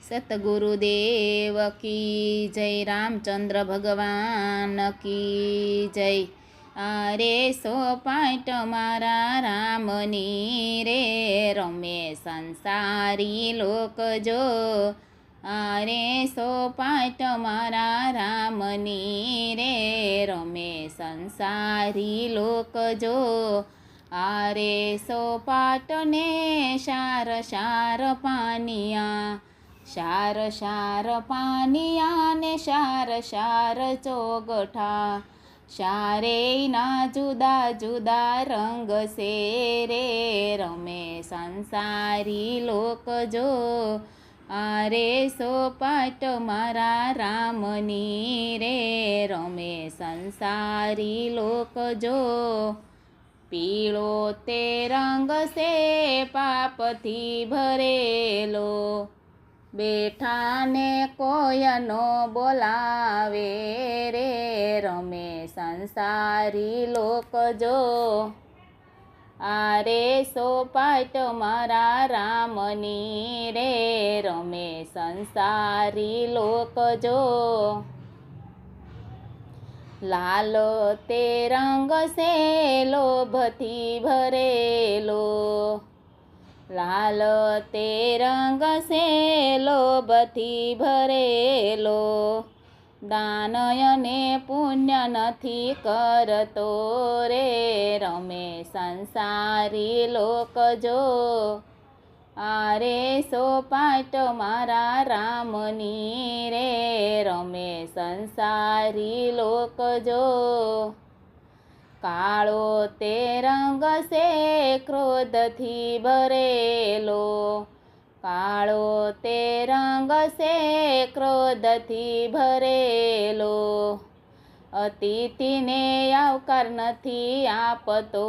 સતગુરુદેવ કી જય રામચંદ્ર ભગવાન કી જય અરે સોપાટ મારા રામની રે રમે સંસારી લોક જો અરે સોપાટ મારા રામની રે રમે સંસારી લોક જો આરે સો પાટને સાર સાર પાનિયા શાર શાર પાનિયાને શાર શાર ચોગઠા. શારેયના જુદા જુદા રંગ સે રે રમે સંસારી લોક જો આરે સોપાટ મારા રામની રે રમે સંસારી લોક જો પીળો તે રંગ સે પાપથી ભરેલો. બેઠાને કોઈ ન બોલાવે રે, રમે સંસારી લોક જો. આરે સોપાટ મારા રામની રે, રમે સંસારી લોક જો. લાલ તે રંગ સે લોભથી ભરેલો. લાલ તે રંગ છે લોભથી ભરેલો. દાનયને પુણ્ય નથી કરતો રે, રમે સંસારી લોક જો. આરે સોપાટ મારા રામની રે, રમે સંસારી લોક જો. કાળો તે રંગ છે ક્રોધથી ભરેલો. કાળો તે રંગ છે ક્રોધથી ભરેલો. અતિથિને આવકાર નથી આપતો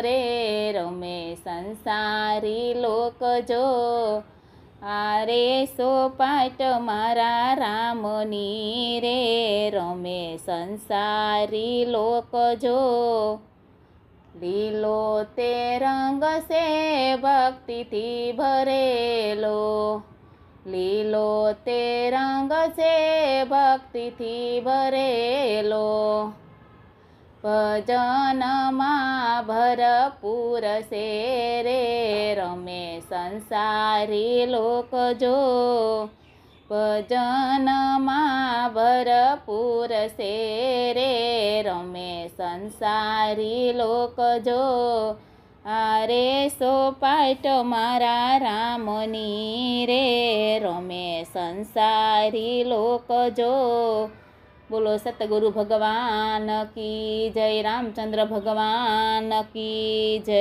રે, રમે સંસારી લોક જો. આરે સોપાટ મારા રામની રે રમે સંસારી લોક જો. લીલો તે રંગ છે ભક્તિથી ભરેલો. લીલો તે રંગ છે ભક્તિથી ભરેલો. ભજનમાં ભરપૂર છે રે રમે સંસારી લોક જો. ભજનમાં ભરપૂર છે રે રમે સંસારી લોક જો આરે સોપાટ મારા રામની રે રમે સંસારી લોક જો બોલો સતગુરુ ભગવાન કી જય, રામચંદ્ર ભગવાન કી જય.